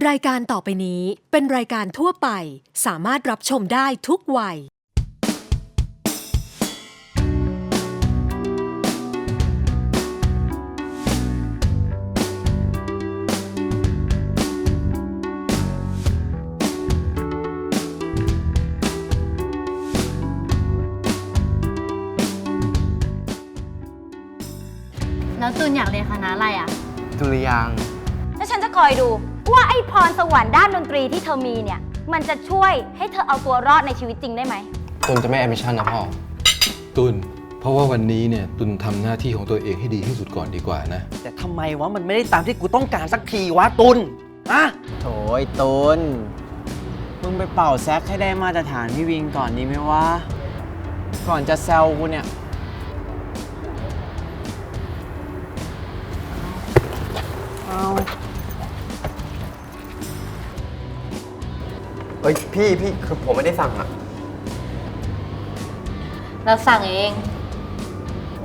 รายการต่อไปนี้เป็นรายการทั่วไป สามารถรับชมได้ทุกวัย แล้วตูนอยากเรียนคณะอะไรอะ ดุริยางค์แล้วฉันจะคอยดู ว่าไอ้พรสวรรค์ด้านดนตรีที่เธอมีเนี่ย มันจะช่วยให้เธอเอาตัวรอดในชีวิตจริงได้ไหม ตุนจะไม่แอดมิชชั่นนะพ่อ ตุน เพราะว่าวันนี้เนี่ยตุนทำหน้าที่ของตัวเองให้ดีที่สุดก่อนดีกว่านะ แต่ทำไมวะ มันไม่ได้ตามที่กูต้องการสักทีวะตุนอะโถยตูนมึงไปเป่าแซกให้ได้มาตรฐานพี่วิงก่อนดีไหมวะ ก่อนจะแซวกูเนี่ย เอา เฮ้ยพี่พี่คือผมไม่ได้สั่งอะเราสั่งเอง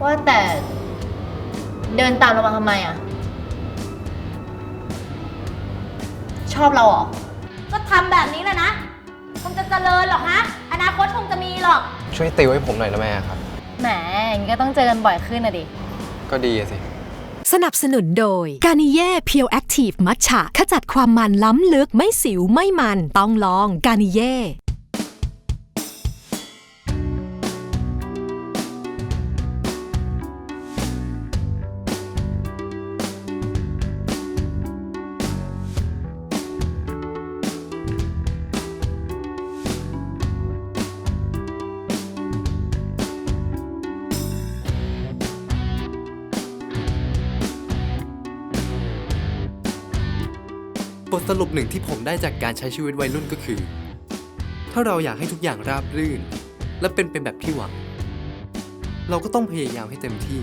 ว่าแต่เดินตามเรามาทำไมอะ ชอบเราเหรอ ก็ทำแบบนี้แหละนะ คงจะเจริญหรอกฮะ อนาคตคงจะมีหรอก ช่วยติวให้ผมหน่อยนะแม่ครับ แหมอย่างนี้ก็ต้องเจอกันบ่อยขึ้นนะดิ ก็ดีอะสิ สนับสนุนโดยกานิเย่เพียวแอคทีฟมัทฉะขจัดความมันล้ำลึกไม่สิวไม่มัน ต้องลองกานิเย่ บทสรุปหนึ่งที่ผมได้จากการใช้ชีวิตวัยรุ่นก็คือ ถ้าเราอยากให้ทุกอย่างราบรื่น และเป็นไปแบบที่หวัง เราก็ต้องพยายามให้เต็มที่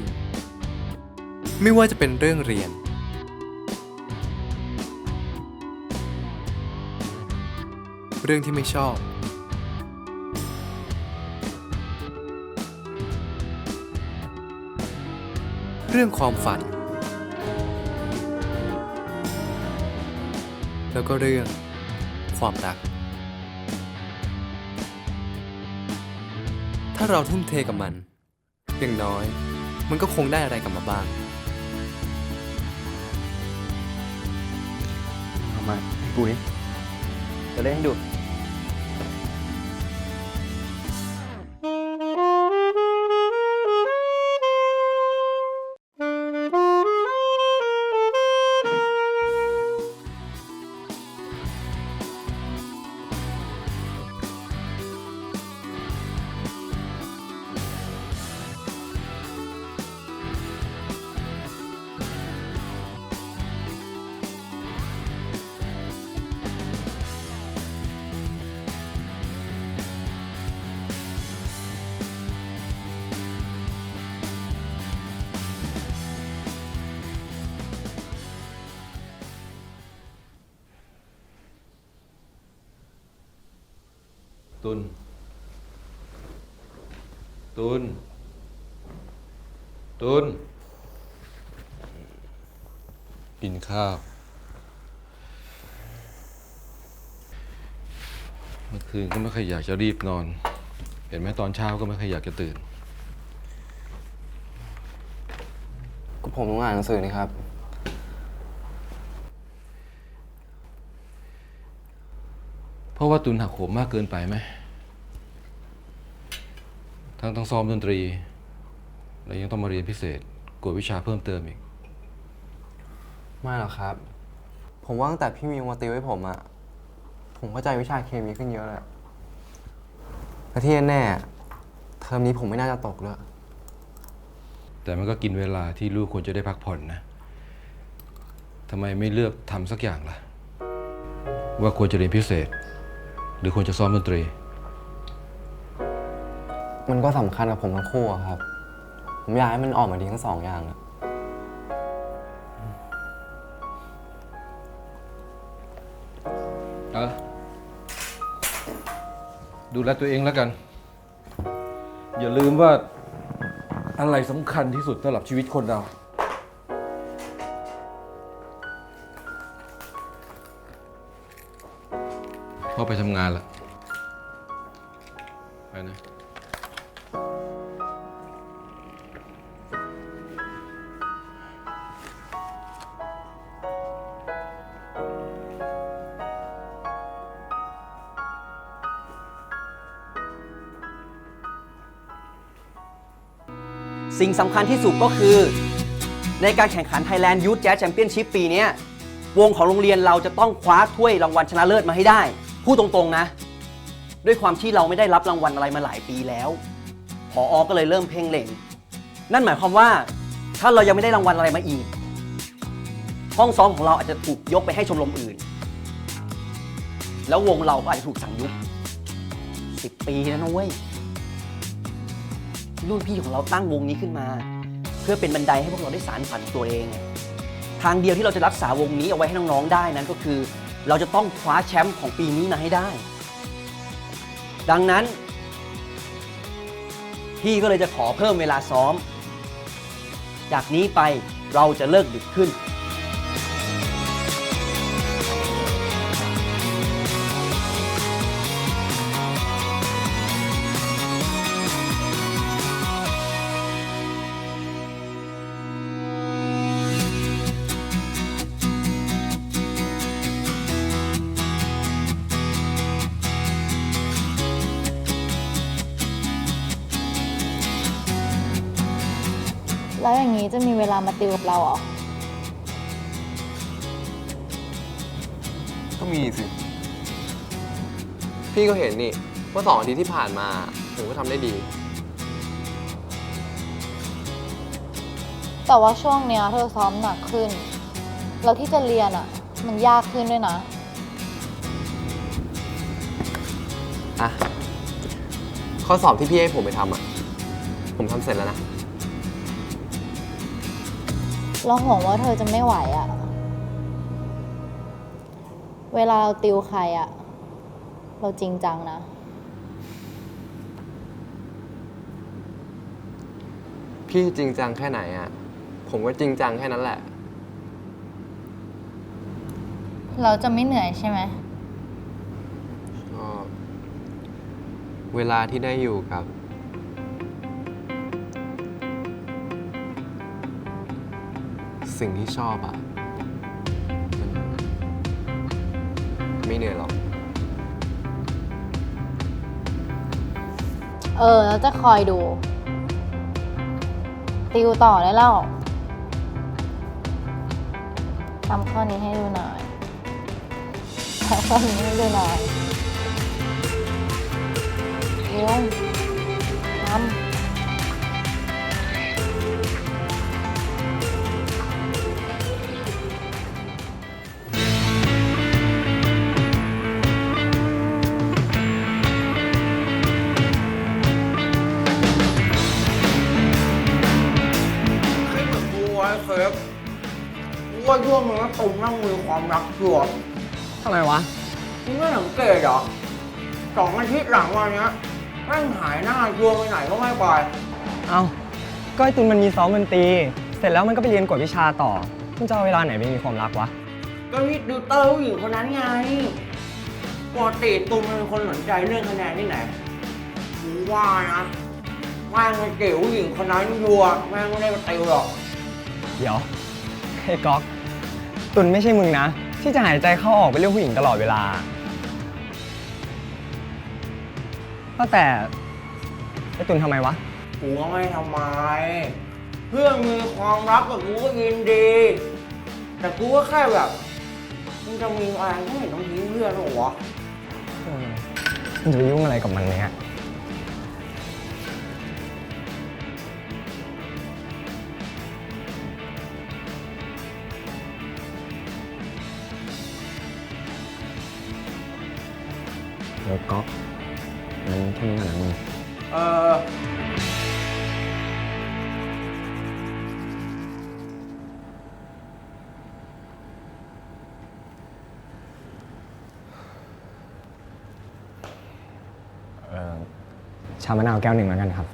ไม่ว่าจะเป็นเรื่องเรียน เรื่องที่ไม่ชอบ เรื่องความฝัน แล้วก็เรื่อง ความรัก ถ้าเราทุ่มเทกับมัน อย่างน้อย มันก็คงได้อะไรกลับมาบ้างเอามาให้กูนี่จะเล่นให้ดู ตุน ตุน ตุน กินข้าว เมื่อคืนก็ไม่ค่อยอยากจะรีบนอน เห็นไหมตอนเช้าก็ไม่ค่อยอยากจะตื่น ก็ผมต้องอ่านหนังสือนี่ครับ เพราะว่า ตุนหักโหมมากเกินไปไหมทั้งต้องซ้อมดนตรี แล้วยังต้องมาเรียนพิเศษกวดวิชาเพิ่มเติมอีก ไม่หรอกครับ ผมว่าตั้งแต่พี่มิวมาติวให้ผมอะผมเข้าใจวิชาเคมีขึ้นเยอะเลยและที่แน่ๆเทอมนี้ผมไม่น่าจะตกเลยแต่มันก็กินเวลาที่ลูกควรจะได้พักผ่อนนะทำไมไม่เลือกทำสักอย่างล่ะ ว่าควรจะเรียนพิเศษ หรือควรจะซ้อมดนตรี มันก็สำคัญกับผมทั้งคู่อะครับ ผมอยากให้มันออกมาดีทั้งสองอย่างอะเอาดูแลตัวเองแล้วกัน อย่าลืมว่าอะไรสำคัญที่สุดสำหรับชีวิตคนเรา พ่อไปทำงานละ ไปนะ สิ่งสำคัญที่สุดก็คือ ในการแข่งขัน Thailand Youth Jazz Championship ปีเนี้ยวงของโรงเรียนเราจะต้องคว้าถ้วยรางวัลชนะเลิศมาให้ได้ พูดตรงๆนะ ด้วยความที่เราไม่ได้รับรางวัลอะไรมาหลายปีแล้วพออก็เลยเริ่มเพ่งเล็ง นั่นหมายความว่าถ้าเรายังไม่ได้รางวัลอะไรมาอีก ห้องซ้อมของเราอาจจะถูกยกไปให้ชมรมอื่น แล้ววงเราก็อาจจะถูกสั่งยุบสิบปีแล้วนะเว้ยรุ่นพี่ของเราตั้งวงนี้ขึ้นมา เพื่อเป็นบันไดให้พวกเราได้สารฝันตัวเอง ทางเดียวที่เราจะรักษาวงนี้เอาไว้ให้น้องๆได้นั้นก็คือ เราจะต้องคว้าแชมป์ของปีนี้มาให้ได้ ดังนั้น พี่ก็เลยจะขอเพิ่มเวลาซ้อม จากนี้ไปเราจะเลิกดึกขึ้น นี้จะมีเวลามาติวกับเราเหรอ ก็มีสิ พี่ก็เห็นนี่ว่าสองอาทิตย์ที่ผ่านมาผมก็ทำได้ดี แต่ว่าช่วงเนี้ยเธอซ้อมหนักขึ้น แล้วที่จะเรียนอะ มันยากขึ้นด้วยนะ อะ ข้อสอบที่พี่ให้ผมไปทำอะ ผมทำเสร็จแล้วนะ เราห่วงว่าเธอจะไม่ไหวอะ่ะเวลาเราติวใครอะ่ะเราจริงจังนะ พี่จริงจังแค่ไหนอะผมก็จริงจังแค่นั้นแหละ เราจะไม่เหนื่อยใช่ไหม ก็เวลาที่ได้อยู่กับ สิ่งที่ชอบอะมันไม่เหนื่อยหรอก เออแล้วจะคอยดู ติวต่อได้แล้วทำข้อนี้ให้ดูหน่อยทำข้อนี้ให้ดูหน่อยเร็วทำ ช่วงนี้ตุ่มนั่งมือความรักชัวร์ทำไมวะมึงไม่สังเกตเหรอสองอาทิตย์หลังวันเนี้ยแม่งหายหน้าชัวร์ไปไหนก็ไม่ไปเอาก็ไอตุนมันมีซ้อมดนตรี เสร็จแล้วมันก็ไปเรียนกวดวิชาต่อมันจะเอาเวลาไหนไปมีความรักวะก็วิทย์ดูเตอร์ผู้หญิงคนนั้นไงปกติตุ่มมันเป็นคนสนใจเรื่องคะแนนที่ไหนกูว่านะแม่งไอ้เก๋ผู้หญิงคนนั้นยัวแม่งไม่ได้มาติวหรอก เดี๋ยวไอ้ก๊อก ตุนไม่ใช่มึงนะ ที่จะหายใจเข้าออกไปเรื่องผู้หญิงตลอดเวลา ก็แต่ไอ้ตุนทำไมวะ กูก็ไม่ทำไม เพื่อนมีความรักกับกูก็ยินดี แต่กูก็แค่แบบมึงจะมีอะไรก็ไม่เห็นต้องทิ้งเพื่อนหรอวะมันจะไปยุ่งอะไรกับมันเนี่ย ชามะนาวแก้วหนึ่งแล้วกันครับ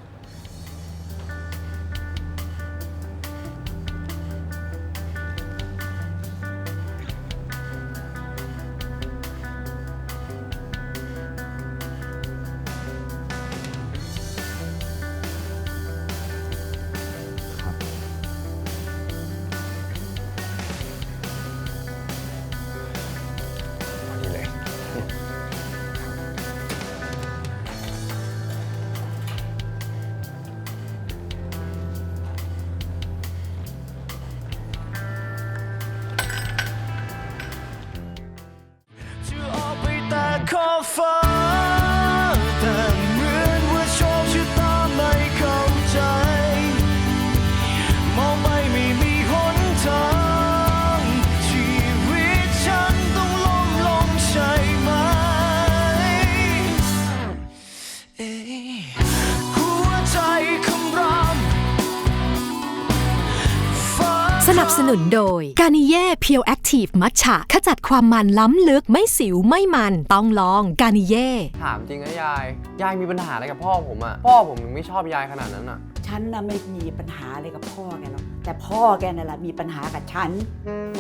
นุนโดยกานิเย่เพียวแอคทีฟมัทฉะขจัดความมันล้ำลึกไม่สิวไม่มัน ต้องลองกานิเย่ถามจริงนะยาย ยายมีปัญหาอะไรกับพ่อผมอะพ่อผมถึงไม่ชอบยายขนาดนั้นอะฉันน่ะไม่มีปัญหาอะไรกับพ่อแกหรอกแต่พ่อแกนั่นแหละมีปัญหากับฉัน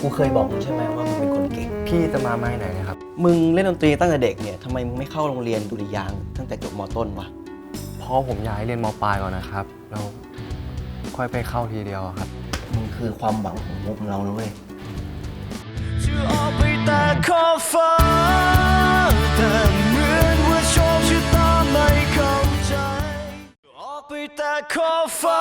กูเคยบอกมึงใช่ไหมว่ามึงเป็นคนเก่ง พี่จะมาไม่ไหนเนะครับ มึงเล่นดนตรีตั้งแต่เด็กเนี่ยทำไมมึงไม่เข้าโรงเรียนดุริยางค์ตั้งแต่จบมต้นวะพ่อผมย้ายเรียนมปลายก่อนนะครับแล้วค่อยไปเข้าทีเดียวอะครับมึง คือความหวังของวงเรานะเว้ยจะออกไปแต่ขอบฟ้าแต่เหมือนว่าโชคชะตาไม่เข้าใจออกไปแต่ขอบฟ้า